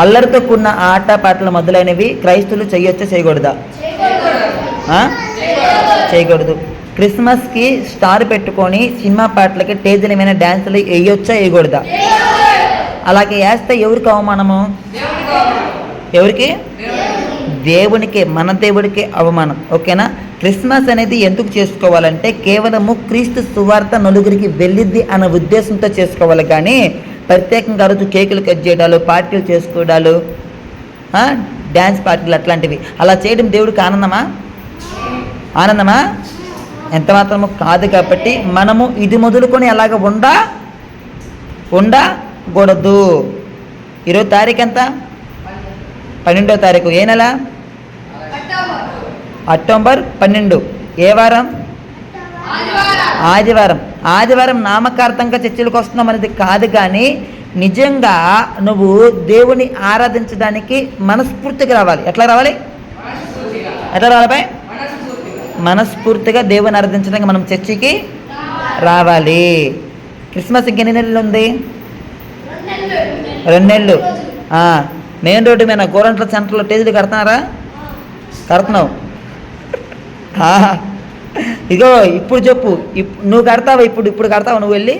అల్లరితో కూడిన ఆట పాటలు మొదలైనవి క్రైస్తువులు చేయొచ్చా చేయకూడదా? చేయకూడదు. క్రిస్మస్కి స్టార్ పెట్టుకొని సినిమా పాటలకి టేజీల మీద డ్యాన్సులు వేయొచ్చా వేయకూడదా అలాగే వేస్తే ఎవరికి అవమానము? ఎవరికి? దేవునికి మన దేవుడికి అవమానం. ఓకేనా? క్రిస్మస్ అనేది ఎందుకు చేసుకోవాలంటే కేవలము క్రీస్తు సువార్త నలుగురికి వెళ్ళిద్ది అన్న ఉద్దేశంతో చేసుకోవాలి కానీ ప్రత్యేకంగా రోజు కేకులు కట్ చేయడాలు పార్టీలు చేసుకోవడాలు డ్యాన్స్ పార్టీలు అట్లాంటివి. అలా చేయడం దేవుడికి ఆనందమా? ఆనందమా? ఎంత మాత్రము కాదు కాబట్టి మనము ఇది మొదలుకొని అలాగ ఉండా? ఉండకూడదు. ఈరోజు తారీఖు ఎంత? పన్నెండో తారీఖు. ఏ నెల? అక్టోబర్. పన్నెండు. ఏ వారం? ఆదివారం. ఆదివారం నామకార్థంగా చర్చలకు వస్తున్నాం అనేది కాదు కానీ నిజంగా నువ్వు దేవుని ఆరాధించడానికి మనస్ఫూర్తిగా రావాలి. ఎట్లా రావాలి? ఎట్లా రావాలి బాయ్? మనస్ఫూర్తిగా దేవుని ఆరాధించడానికి మనం చర్చికి రావాలి. క్రిస్మస్ ఇంకెన్ని నెలలు ఉంది? రెండు నెలలు. మెయిన్ రోడ్డు మీద గోరంట్ల సెంటర్లో టేజీలు కడుతున్నారా? కడుతున్నావు. ఇగో ఇప్పుడు చెప్పు. నువ్వు కడతావా? ఇప్పుడు ఇప్పుడు కడతావు? నువ్వు వెళ్ళి.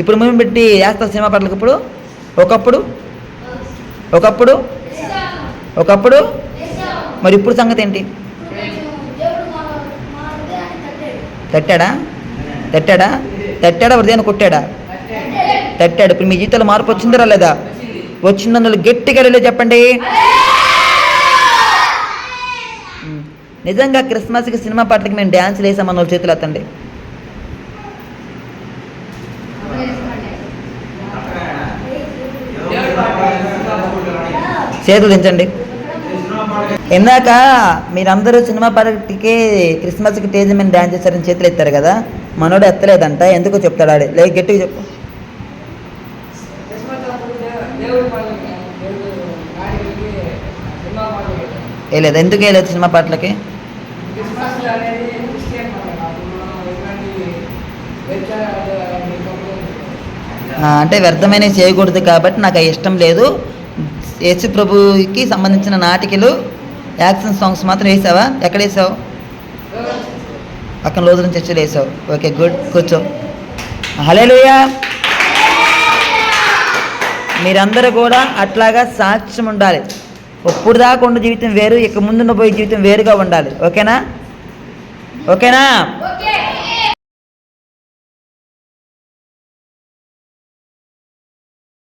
ఇప్పుడు మేము పెట్టి వేస్తావు సినిమా పాటలకు ఇప్పుడు. ఒకప్పుడు? ఒకప్పుడు? ఒకప్పుడు? మరి ఇప్పుడు సంగతి ఏంటి? తట్టాడా? తట్టాడా? తట్టాడా? హృదయాన్ని కొట్టాడా? తట్టాడు. ఇప్పుడు మీ జీవితంలో మార్పు వచ్చిందరా లేదా? వచ్చిందన్న గట్టిగా వెళ్ళి చెప్పండి. నిజంగా క్రిస్మస్కి సినిమా పాటలకి మేము డ్యాన్స్లు వేసామన్న వాళ్ళు చేతులు ఎత్తండి చేతులు దించండి. ఇందాక మీరందరూ సినిమా పాటకి క్రిస్మస్కి టేజ్ మీద డ్యాన్స్ చేశారని చేతులు ఎత్తారు కదా మనోడు ఎత్తలేదంట ఎందుకు చెప్తాడు ఆడే? లే గట్టిగా చెప్పు. వేయలేదు ఎందుకు వేయలేదు సినిమా పాటలకి? క్రిస్మస్ అనేది క్రిస్టియన్ అంటే వ్యర్థమైనవి చేయకూడదు కాబట్టి నాకు ఇష్టం లేదు. యేసు ప్రభుకి సంబంధించిన నాటికలు యాక్షన్ సాంగ్స్ మాత్రం వేసావా? ఎక్కడ వేసావు? పక్కన నుంచి చర్చలు వేసావు. Okay good. కూర్చో. హలేలుయా మీరందరూ కూడా అట్లాగా సాక్ష్యం ఉండాలి. ఇప్పుడు దాకా ఉన్న జీవితం వేరు ఇక ముందున్న పోయే జీవితం వేరుగా ఉండాలి. ఓకేనా? ఓకేనా?